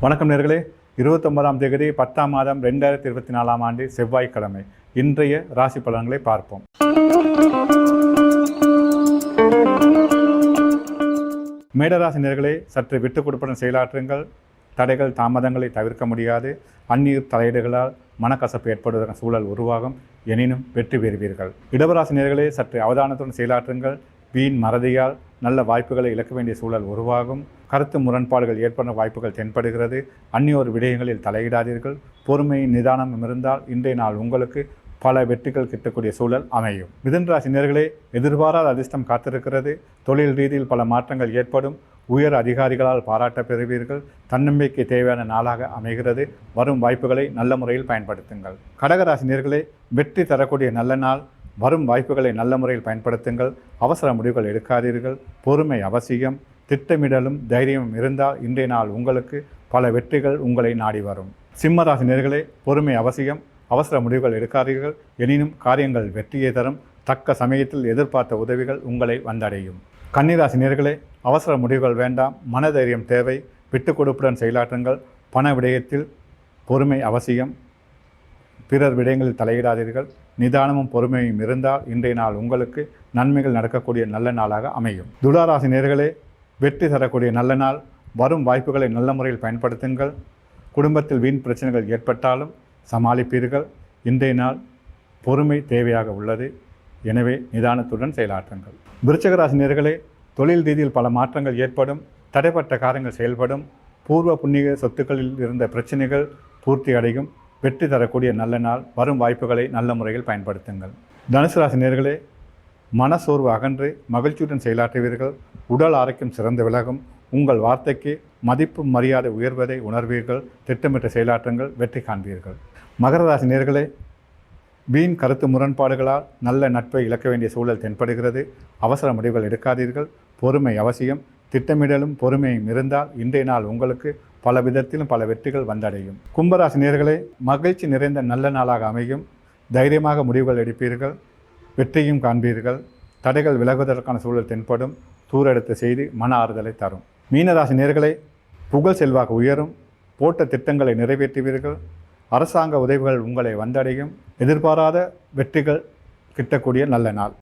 வணக்கம் நேர்களே. இருபத்தொன்பதாம் தேதி பத்தாம் மாதம் ரெண்டாயிரத்தி இருபத்தி நாலாம் ஆண்டு செவ்வாய்க்கிழமை. இன்றைய ராசி பலன்களை பார்ப்போம். மேடராசி நேர்களே சற்று விட்டுக் கொடுப்புடன் செயலாற்றுங்கள். தடைகள் தாமதங்களை தவிர்க்க முடியாது. அந்நீர் தலையீடுகளால் மனக்கசப்பு ஏற்படுவதற்கான சூழல் உருவாகும். எனினும் வெற்றி பெறுவீர்கள். இடவராசி நேர்களே சற்று அவதானத்துடன் செயலாற்றுங்கள். வீண் மறதியால் நல்ல வாய்ப்புகளை இழக்க வேண்டிய சூழல் உருவாகும். கருத்து முரண்பாடுகள் ஏற்பட வாய்ப்புகள் தென்படுகிறது. அந்நியோர் விடயங்களில் தலையிடாதீர்கள். பொறுமை நிதானம் இருந்தால் இன்றைய நாள் உங்களுக்கு பல வெற்றிகள் கிட்டக்கூடிய சூழல் அமையும். மிதன்ராசி நேர்களே எதிர்பாராத அதிர்ஷ்டம் காத்திருக்கிறது. தொழில் ரீதியில் பல மாற்றங்கள் ஏற்படும். உயர் அதிகாரிகளால் பாராட்ட பெறுவீர்கள். தன்னம்பிக்கை தேவையான நாளாக அமைகிறது. வரும் வாய்ப்புகளை நல்ல முறையில் பயன்படுத்துங்கள். கடகராசி நேர்களே வெற்றி தரக்கூடிய நல்ல நாள். வரும் வாய்ப்புகளை நல்ல முறையில் பயன்படுத்துங்கள். அவசர முடிவுகள் எடுக்காதீர்கள். பொறுமை அவசியம். திட்டமிடலும் தைரியமும் இருந்தால் இன்றைய நாள் உங்களுக்கு பல வெற்றிகள் உங்களை நாடி வரும். சிம்மராசி நேர்களே பொறுமை அவசியம். அவசர முடிவுகள் எடுக்காதீர்கள். எனினும் காரியங்கள் வெற்றியை தரும். தக்க சமயத்தில் எதிர்பார்த்த உதவிகள் உங்களை வந்தடையும். கன்னிராசி நேர்களே அவசர முடிவுகள் வேண்டாம். மனதைரியம் தேவை. விட்டுக் கொடுப்புடன் செயலாற்றுங்கள். பண விடயத்தில் பொறுமை அவசியம். பிறர் விடயங்களில் தலையிடாதீர்கள். நிதானமும் பொறுமையும் இருந்தால் இன்றைய நாள் உங்களுக்கு நன்மைகள் நடக்கக்கூடிய நல்ல நாளாக அமையும். துளாராசி நேர்களே வெற்றி தரக்கூடிய நல்ல நாள். வரும் வாய்ப்புகளை நல்ல முறையில் பயன்படுத்துங்கள். குடும்பத்தில் வீண் பிரச்சனைகள் ஏற்பட்டாலும் சமாளிப்பீர்கள். இன்றைய நாள் பொறுமை தேவையாக உள்ளது. எனவே நிதானத்துடன் செயலாற்றுங்கள். விருச்சகராசி நேர்களே தொழில் ரீதியில் பல மாற்றங்கள் ஏற்படும். தடைப்பட்ட காரியங்கள் செயல்படும். பூர்வ புண்ணிய சொத்துக்களில் இருந்த பிரச்சனைகள் பூர்த்தி அடையும். வெற்றி தரக்கூடிய நல்ல நாள் வரும் வாய்ப்புகளை நல்ல முறையில் பயன்படுத்துங்கள். தனுசு ராசி நேர்களே மனசோர்வு அகன்று மகிழ்ச்சியுடன் செயலாற்றுவீர்கள். உடல் ஆரோக்கியம் சிறந்து விலகும். உங்கள் வார்த்தைக்கு மதிப்பு மரியாதை உயர்வதை உணர்வீர்கள். திட்டமிட்ட செயலாற்றுங்கள் வெற்றி காண்பீர்கள். மகர ராசி நேர்களே வீண் கருத்து முரண்பாடுகளால் நல்ல நட்பை இழக்க வேண்டிய சூழல் தென்படுகிறது. அவசர முடிவுகள் எடுக்காதீர்கள். பொறுமை அவசியம். திட்டமிடலும் பொறுமையும் இருந்தால் இன்றைய நாள் உங்களுக்கு பல விதத்திலும் பல வெற்றிகள் வந்தடையும். கும்பராசி நேர்களை மகிழ்ச்சி நிறைந்த நல்ல நாளாக அமையும். தைரியமாக முடிவுகள் எடுப்பீர்கள். வெற்றியும் காண்பீர்கள். தடைகள் விலகுவதற்கான சூழல் தென்படும். தூரெடுத்த செய்தி மன ஆறுதலை தரும். மீனராசி நேர்களை புகழ் செல்வாக்கு உயரும். போட்ட திட்டங்களை நிறைவேற்றுவீர்கள். அரசாங்க உதவிகள் உங்களை வந்தடையும். எதிர்பாராத வெற்றிகள் கிட்டக்கூடிய நல்ல நாள்.